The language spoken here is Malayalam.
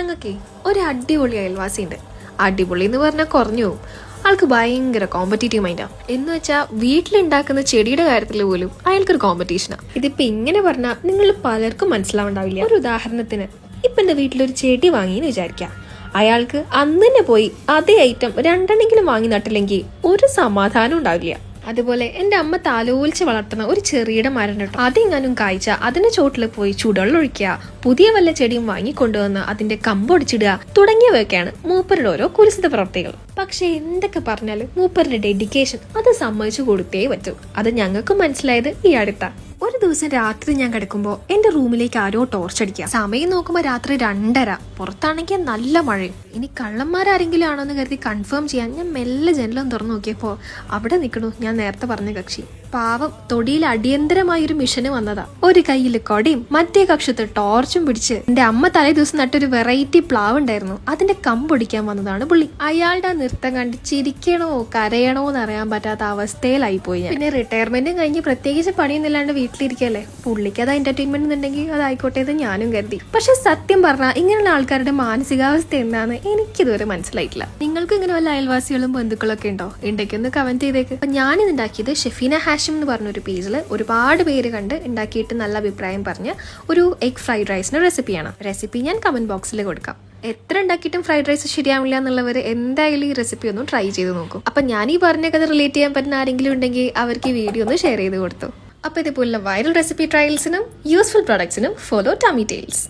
ഞങ്ങൾക്കേ ഒരു അടിപൊളി അയൽവാസി ഉണ്ട് അടിപൊളി എന്ന് പറഞ്ഞാൽ കുറഞ്ഞു പോകും ആൾക്ക് ഭയങ്കര കോമ്പറ്റീറ്റീവ് മൈൻഡാ എന്ന് വെച്ചാൽ വീട്ടിലുണ്ടാക്കുന്ന ചെടിയുടെ കാര്യത്തിൽ പോലും അയാൾക്കൊരു കോമ്പറ്റീഷനാ ഇതിപ്പോ ഇങ്ങനെ പറഞ്ഞാൽ നിങ്ങൾ പലർക്കും മനസ്സിലാവണ്ടാവില്ല. ഒരു ഉദാഹരണത്തിന് ഇപ്പൊ എന്റെ വീട്ടിലൊരു ചെടി വാങ്ങിയെന്ന് വിചാരിക്കാം. അയാൾക്ക് അന്ന് തന്നെ പോയി അതേ ഐറ്റം രണ്ടെണ്ണെങ്കിലും വാങ്ങി നട്ടില്ലെങ്കിൽ ഒരു സമാധാനം ഉണ്ടാവില്ല. അതുപോലെ എന്റെ അമ്മ താലോലിച്ച് വളർത്തുന്ന ഒരു ചെറിയുടെ മരം കേട്ടോ. അതെങ്ങാനും കായ്ച്ച. അതിന്റെ ചോട്ടിൽ പോയി ചൂടുവെള്ളം ഒഴിക്കുക. പുതിയ വല്ല ചെടിയും വാങ്ങിക്കൊണ്ടുവന്ന് അതിന്റെ കമ്പൊടിച്ചിടുക തുടങ്ങിയവയൊക്കെയാണ് മൂപ്പരുടെ ഓരോ കുരിശിത പ്രവർത്തികൾ. പക്ഷെ എന്തൊക്കെ പറഞ്ഞാലും മൂപ്പരുടെ ഡെഡിക്കേഷൻ അത് സമ്മതിച്ചു കൊടുത്തേ പറ്റൂ. അത് ഞങ്ങൾക്ക് മനസ്സിലായത് ഈ അടുത്ത ഒരു ദിവസം രാത്രി ഞാൻ കിടക്കുമ്പോൾ എന്റെ റൂമിലേക്ക് ആരോ ടോർച്ച് അടിക്കുക സമയം നോക്കുമ്പോൾ രാത്രി രണ്ടര. പുറത്താണെങ്കിൽ നല്ല മഴയും. ഇനി കള്ളന്മാരാരെങ്കിലും ആണോ എന്ന് കരുതി കൺഫേം ചെയ്യാൻ ഞാൻ മെല്ലെ ജനലും തുറന്നു നോക്കിയപ്പോൾ അവിടെ നിൽക്കണു ഞാൻ നേരത്തെ പറഞ്ഞ കക്ഷി. പാവം തൊടിയിൽ അടിയന്തരമായ ഒരു മിഷന് വന്നതാ. ഒരു കയ്യിൽ കൊടയും മറ്റേ കക്ഷത്ത് ടോർച്ചും പിടിച്ച് എന്റെ അമ്മ തലേ ദിവസം നട്ടൊരു വെറൈറ്റി പ്ലാവ് ഉണ്ടായിരുന്നു. അതിന്റെ കമ്പൊടിക്കാൻ വന്നതാണ് പുള്ളി. അയാളുടെ നൃത്തം കണ്ട് ചിരിക്കണോ കരയണോ എന്ന് അറിയാൻ പറ്റാത്ത അവസ്ഥയിലായി പോയി പിന്നെ റിട്ടയർമെന്റും കഴിഞ്ഞ് പ്രത്യേകിച്ച് പണിയൊന്നുമില്ലാണ്ട് വീട്ടിലിരിക്കല്ലേ. പുള്ളിക്ക് അത് എന്റർടൈൻമെന്റ് എന്നുണ്ടെങ്കിൽ അതായിക്കോട്ടെ എന്ന് ഞാനും കരുതി. പക്ഷെ സത്യം പറഞ്ഞാൽ ഇങ്ങനെയുള്ള ആൾക്കാരുടെ മാനസികാവസ്ഥ എന്താന്ന് എനിക്കിതുവരെ മനസ്സിലായിട്ടില്ല. നിങ്ങൾക്ക് ഇങ്ങനെ വല്ല അയൽവാസികളും ബന്ധുക്കളൊക്കെ ഉണ്ടോ? ഉണ്ടെങ്കിൽ ഒന്ന് കമന്റ് ചെയ്തേക്ക്. ഞാൻ ഇത് ഉണ്ടാക്കിയത് ഷെഫീന ഹാഷിം എന്ന് പറഞ്ഞൊരു പേജിൽ ഒരുപാട് പേര് കണ്ട് ഉണ്ടാക്കിയിട്ട് നല്ല അഭിപ്രായം പറഞ്ഞ ഒരു എഗ് ഫ്രൈഡ് റൈസിന്റെ റെസിപ്പിയാണ് റെസിപ്പി ഞാൻ കമന്റ് ബോക്സിൽ കൊടുക്കാം. എത്ര ഉണ്ടാക്കിയിട്ടും ഫ്രൈഡ് റൈസ് ശരിയാവില്ല എന്നുള്ളവർ എന്തായാലും ഈ റെസിപ്പി ഒന്ന് ട്രൈ ചെയ്ത് നോക്കും. അപ്പം ഞാൻ ഈ പറഞ്ഞ കഥ റിലേറ്റ് ചെയ്യാൻ പറ്റുന്ന ആരെങ്കിലും ഉണ്ടെങ്കിൽ അവർക്ക് ഈ വീഡിയോ ഒന്ന് ഷെയർ ചെയ്ത് കൊടുത്തു. അപ്പോൾ ഇതുപോലുള്ള വൈറൽ റെസിപ്പി ട്രയൽസിനും യൂസ്ഫുൾ പ്രോഡക്ട്സിനും ഫോളോ ടമി ടെയിൽസ്